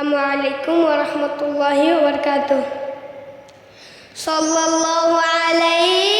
আসসালামু আলাইকুম ওরহমতুল্লাহি ওবরকাত সাল্লাল্লাহু আলাইহি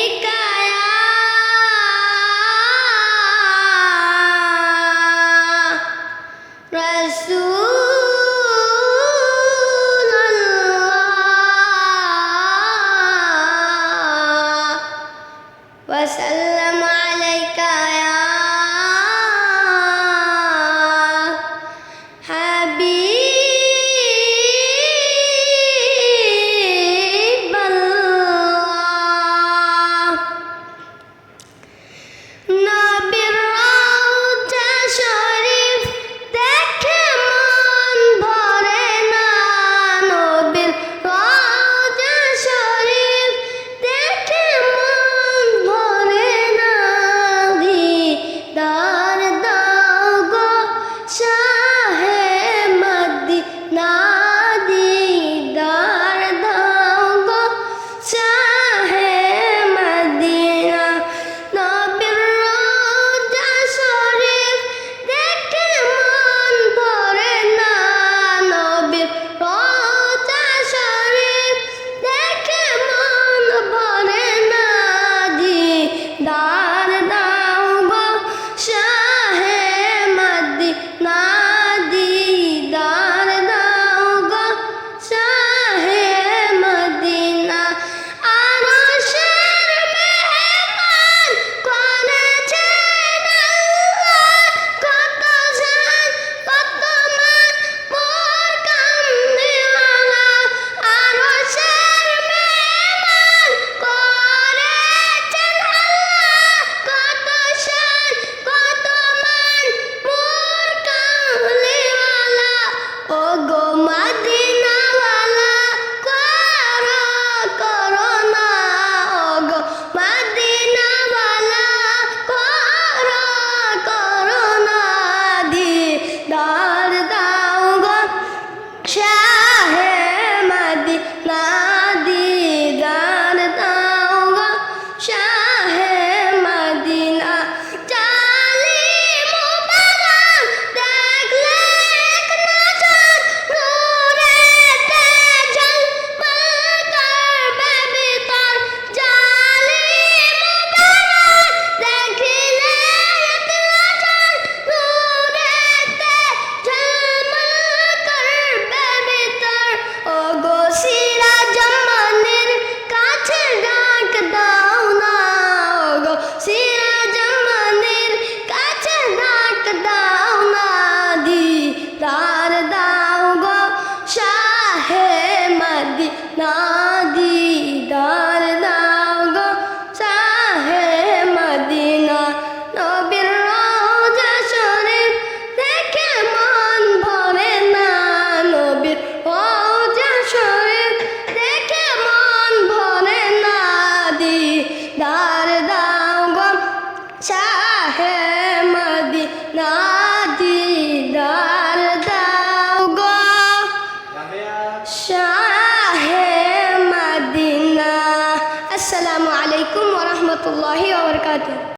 মদিনা আসসালামু আলাইকুম